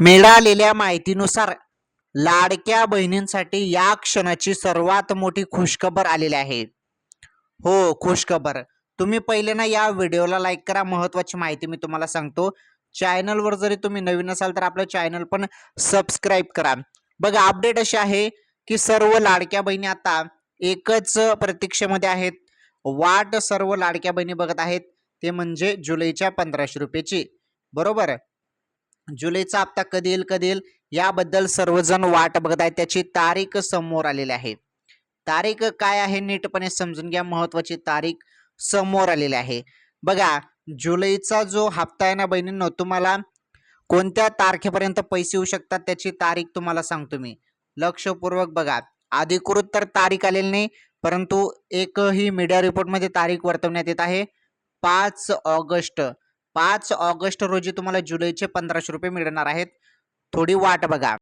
मिळालेल्या माहितीनुसार लाडक्या बहिणींसाठी या क्षणाची सर्वात मोठी खुशखबर आलेली आहे. हो खुशखबर. तुम्ही पहिले ना या व्हिडिओला लाईक करा. महत्त्वाची माहिती मी तुम्हाला सांगतो. चॅनलवर जरी तुम्ही नवीन असाल तर आपलं चॅनल पण सबस्क्राईब करा. बघा अपडेट अशी आहे की सर्व लाडक्या बहिणी आता एकच प्रतीक्षेमध्ये आहेत. वाट सर्व लाडक्या बहिणी बघत आहेत. ते म्हणजे जुलैच्या पंधराशे रुपयेची. बरोबर? जुलैचा हप्ता कधी येईल कधी येईल याबद्दल सर्वजण वाट बघत आहेत. त्याची तारीख समोर आलेली आहे. तारीख काय आहे नीटपणे समजून घ्या. महत्वाची तारीख समोर आलेली आहे. बघा जुलैचा जो हप्ता आहे ना बहिणींनो तुम्हाला कोणत्या तारखेपर्यंत पैसे येऊ शकतात त्याची तारीख तुम्हाला सांगतो मी. लक्षपूर्वक बघा. अधिकृत तर तारीख आलेली नाही परंतु एकही मीडिया रिपोर्टमध्ये तारीख वर्तवण्यात येत आहे. पाच ऑगस्ट पाच ऑगस्ट रोजी तुम्हाला जुलैचे पंधराशे रुपये मिळणार आहेत. थोडी वाट बघा.